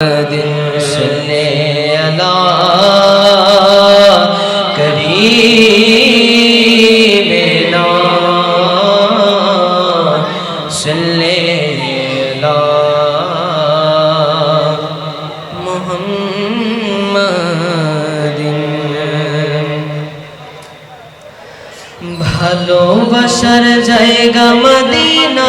دن سننے ادا کری مینا سلے محمد بھلو بشر جائے گا مدینہ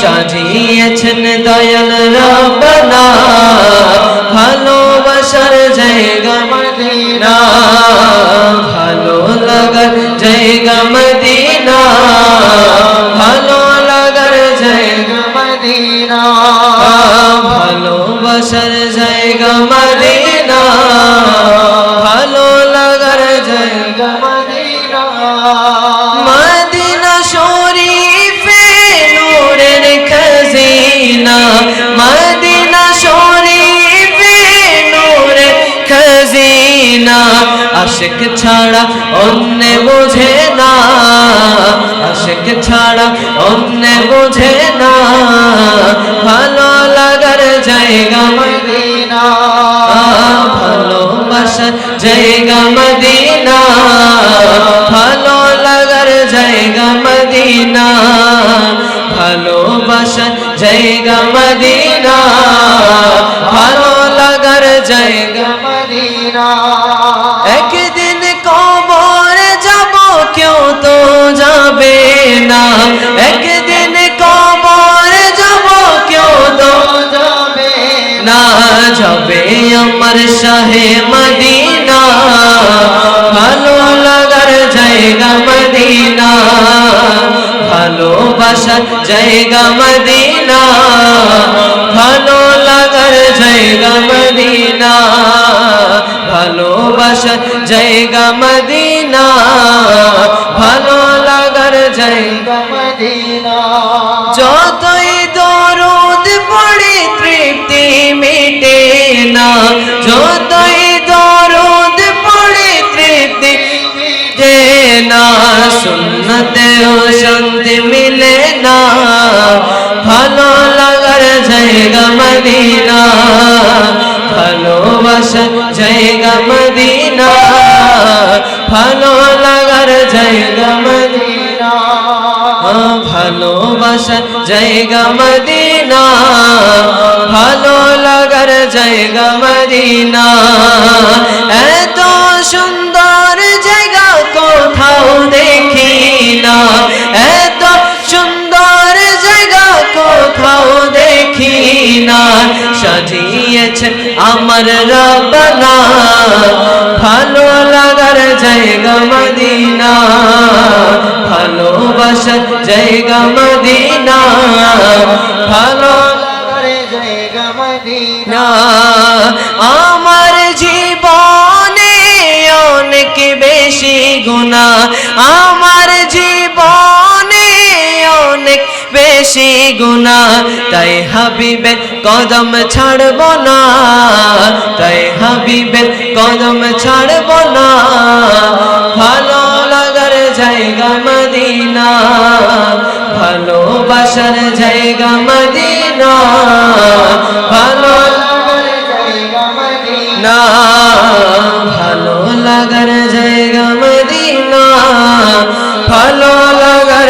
সাজিয়েছেন দয়াল রবনা ভালোবাসার জায়গা মদিনা। ভালো লাগার জায়গা মদিনা। ভালো লাগার জায়গা মদিনা। ভালোবাসার জায়গা মদিনা। আশিক ছাড়া অন্য বোঝে না, আশিক ছাড়া অন্য বোঝে না। ভালো লাগার জায়গা মদিনা, ভালোবাসার জায়গা মদিনা, ভালো লাগার জায়গা মদিনা, ভালোবাসার জায়গা মদিনা, ভালো লাগার জায়গা মদিনা। একদিন যাবে আমার শাহে মদিনা। ভালো লাগার জায়গা মদিনা। ভালোবাসার জায়গা মদিনা। ভালো লাগার জায়গা মদিনা। ভালোবাসার জায়গা মদিনা। ভালো লাগার জায়গা মদিনা। যতই জায়গা মদিনা ভালোবাসার জায়গা মদিনা ভালো লাগার জায়গা মদিনা ভালোবাসার জায়গা মদিনা ভালো লাগার জায়গা মদিনা আমার রবনা ভালো লাগার জায়গা মদিনা ভালোবাসার জায়গা মদিনা, ভালো আমার জীবনে অনেক বেশি গুণা আমার জীবনে বেশি গুণা তাই হাবিবে কদম ছাড়ব না। তাই হাবিবে কদম ছাড়ব না। ভালো লাগার জায়গা মদিনা ভালোবাসার জায়গা মদিনা, ভালো মদিনা, ভালো লাগার জায়গা মদিনা, ভালো